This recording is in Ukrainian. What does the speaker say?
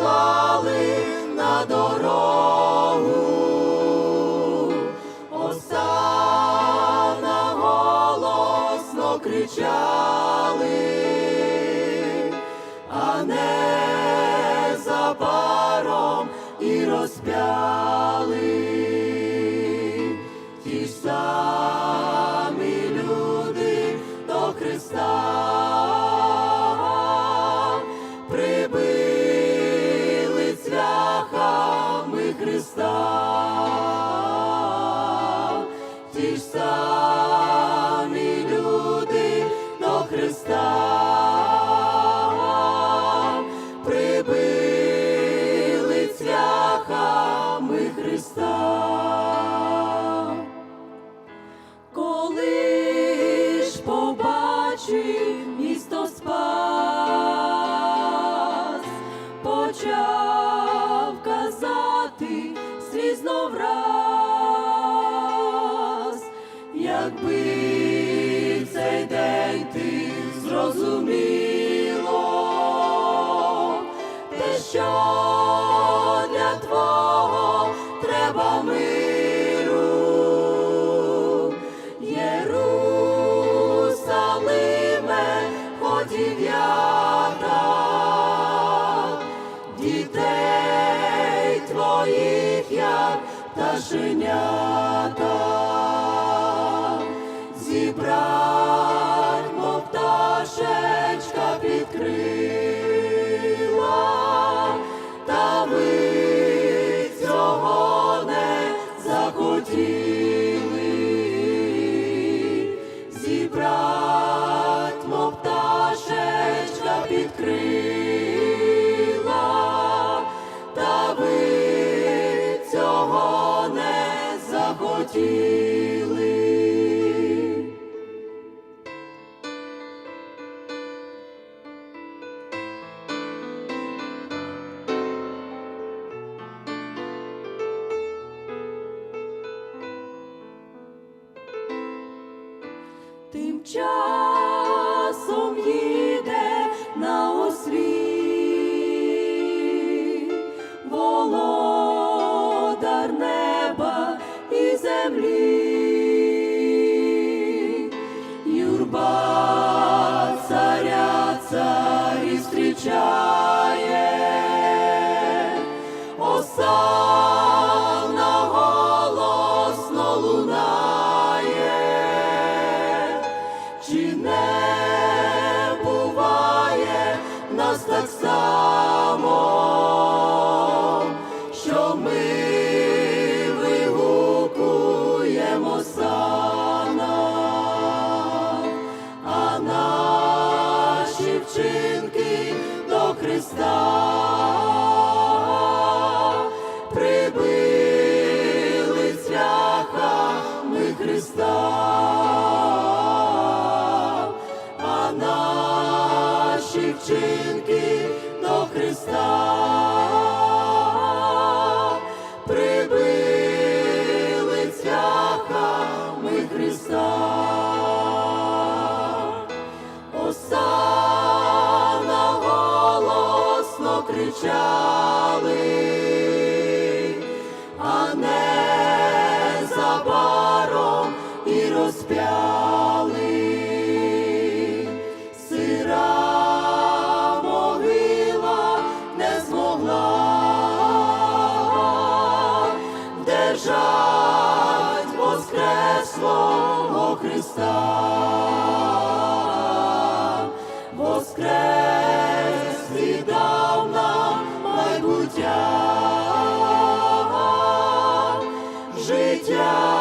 стали на дорогу. Осана голосно кричали, а не незабаром і розп'яли ті самі Христа, ті ж самі люди до Христа прибили цвяхами Христа. Якби в цей день ти зрозуміло, те, що для твого треба миру. Єрусалиме, ходів я так, дітей твоїх, як пташенята, захотіли зібрать, мов пташечка під та ви цього не захотіли. Тим часом їде на ослі володар неба і землі, юрба царя царі осанна нас так само, що ми вигукуємо сана, а наші вчинки до Христа прибили цвяхами Христа. До Прибили цвяхами Христа. Осана голосно кричали, а незабаром і розп'яли. Христа. Воскрес і життя